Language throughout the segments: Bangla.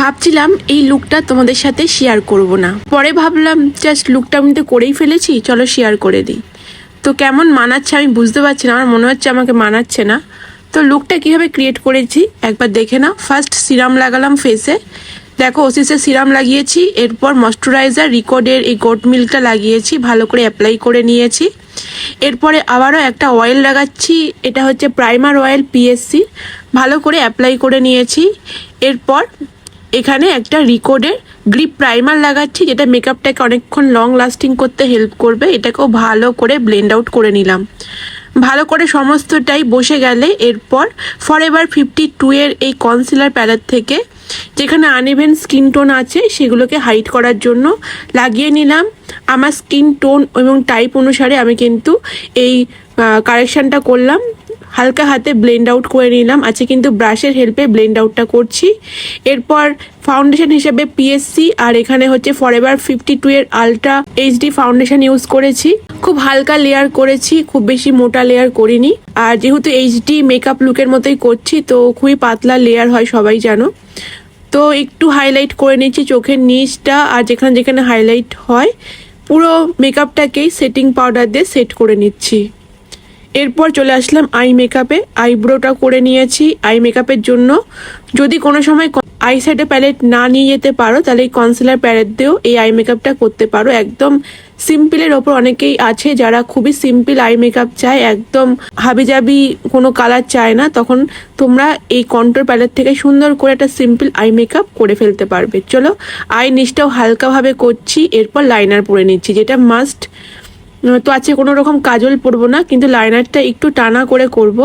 ভাবছিলাম এই লুকটা তোমাদের সাথে শেয়ার করব না। পরে ভাবলাম জাস্ট লুকটা আমি তো করেই ফেলেছি, চলো শেয়ার করে দিই। তো কেমন মানাচ্ছে আমি বুঝতে পারছি না, আমার মনে হচ্ছে আমাকে মানাচ্ছে না। তো লুকটা কীভাবে ক্রিয়েট করেছি, একবার দেখে নাও। ফার্স্ট সিরাম লাগালাম ফেসে দেখো ওসিসে সিরাম লাগিয়েছি, এরপর ময়শ্চারাইজার রিকর্ডের এই গোট মিল্কটা লাগিয়েছি, ভালো করে অ্যাপ্লাই করে নিয়েছি। এরপরে আবারও একটা অয়েল লাগাচ্ছি, এটা হচ্ছে প্রাইমার অয়েল পিএসসি ভালো করে অ্যাপ্লাই করে নিয়েছি। এরপর এখানে একটা রিকোডের গ্রিপ প্রাইমার লাগাচ্ছি, যেটা মেকআপটাকে অনেকক্ষণ লং লাস্টিং করতে হেল্প করবে। এটাকেও ভালো করে ব্লেন্ড আউট করে নিলাম। ভালো করে সমস্তটাই বসে গেলে এরপর ফর এভার ফিফটি টু এর এই কনসিলার প্যালেট থেকে যেখানে আনইভেন স্কিন টোন আছে, সেগুলোকে হাইড করার জন্য লাগিয়ে নিলাম। আমার স্কিন টোন এবং টাইপ অনুসারে আমি কিন্তু এই কারেকশানটা করলাম। হালকা হাতে ব্লেন্ড আউট করে নিলাম। আজকে কিন্তু ব্রাশের হেল্পে ব্লেন্ড আউটটা করছি। এরপর ফাউন্ডেশন হিসেবে পিএসসি আর এখানে হচ্ছে ফরএভার ফিফটি টু এর আলট্রা এইচডি ফাউন্ডেশন ইউজ করেছি। খুব হালকা লেয়ার করেছি, খুব বেশি মোটা লেয়ার করিনি। আর যেহেতু এইচডি মেকআপ লুকের মতোই করছি, তো খুবই পাতলা লেয়ার হয়, সবাই জানো। তো একটু হাইলাইট করে নিচ্ছি চোখের নিচটা আর যেখানে যেখানে হাইলাইট হয়, পুরো মেকআপটাকেই সেটিং পাউডার দিয়ে সেট করে নিচ্ছি। এরপর চলে আসলাম আই মেকআপে। আইব্রোটা করে নিয়েছি। আই মেকআপের জন্য যদি কোনো সময় আই শ্যাডো প্যালেট না নিয়ে যেতে পারো, তাহলে এই কনসিলার প্যালেট দিয়েও এই আই মেকআপটা করতে পারো। একদম সিম্পলের ওপর অনেকেই আছে যারা খুবই সিম্পল আই মেকআপ চায়, একদম হাবিজাবি কোনো কালার চায় না। তখন তোমরা এই কন্ট্রোল প্যালেট থেকে সুন্দর করে একটা সিম্পল আই মেকআপ করে ফেলতে পারবে। চলো আই নিচটাও হালকাভাবে করছি, এরপর লাইনার পরে নিচ্ছি, যেটা মাস্ট তো আছে কোনো রকম কাজল পরবো না, কিন্তু লাইনারটা একটু টানা করে করব।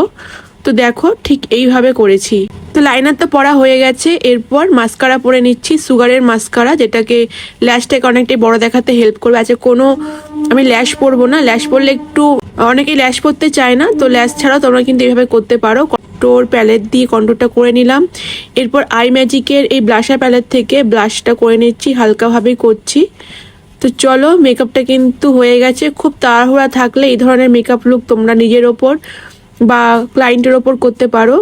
তো দেখো, ঠিক এইভাবে করেছি। তো লাইনার তো পড়া হয়ে গেছে, এরপর মাস্কারা পরে নিচ্ছি, সুগারের মাস্কারা, যেটাকে ল্যাশটাকে অনেকটাই বড় দেখাতে হেল্প করবে। আছে কোনো, আমি ল্যাশ পরবো না, ল্যাশ পরলে একটু, অনেকেই ল্যাশ পরতে চায় না, তো ল্যাশ ছাড়াও তোমরা কিন্তু এইভাবে করতে পারো। কন্ট্রোর প্যালেট দিয়ে কন্ট্রোরটা করে নিলাম। এরপর আই ম্যাজিকের এই ব্লাশার প্যালেট থেকে ব্লাশটা করে নিচ্ছি, হালকাভাবেই করছি। তো চলো মেকআপটা কিন্তু হয়ে গেছে। খুব তাড়াহুড়া থাকলে এই ধরনের মেকআপ লুক তোমরা নিজের ওপর বা ক্লায়েন্টের ওপর করতে পারো।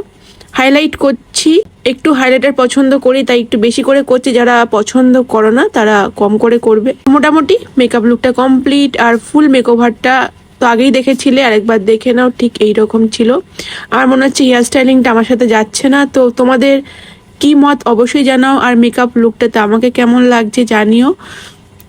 হাইলাইট করছি, একটু হাইলাইটার পছন্দ করি, তাই একটু বেশি করে করছি। যারা পছন্দ করো না, তারা কম করে করবে। মোটামুটি মেকআপ লুকটা কমপ্লিট আর ফুল মেকওভারটা তো আগেই দেখেছিলে, আরেকবার দেখে নাও, ঠিক এই রকম ছিল। আমার মনে হচ্ছে হেয়ার স্টাইলিংটা আমার সাথে যাচ্ছে না, তো তোমাদের কি মত অবশ্যই জানাও। আর মেকআপ লুকটাতে আমাকে কেমন লাগছে জানিও।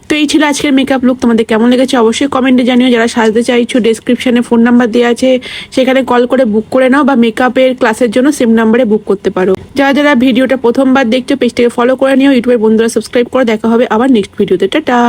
তো এই ছিল আজকের মেকআপ লুক তোমাদের কেমন লেগেছে অবশ্যই কমেন্টে জানিও। যারা সাজতে চাইছো ডেসক্রিপশানে ফোন নাম্বার দেওয়া আছে, সেখানে কল করে বুক করে নাও বা মেকআপের ক্লাসের জন্য সেম নাম্বারে বুক করতে পারো। যারা যারা ভিডিওটা প্রথমবার দেখছ পেজটাকে ফলো করে নিও। ইউটিউবের বন্ধুরা সাবস্ক্রাইব করে। দেখা হবে আবার নেক্সট ভিডিওতে টাটা!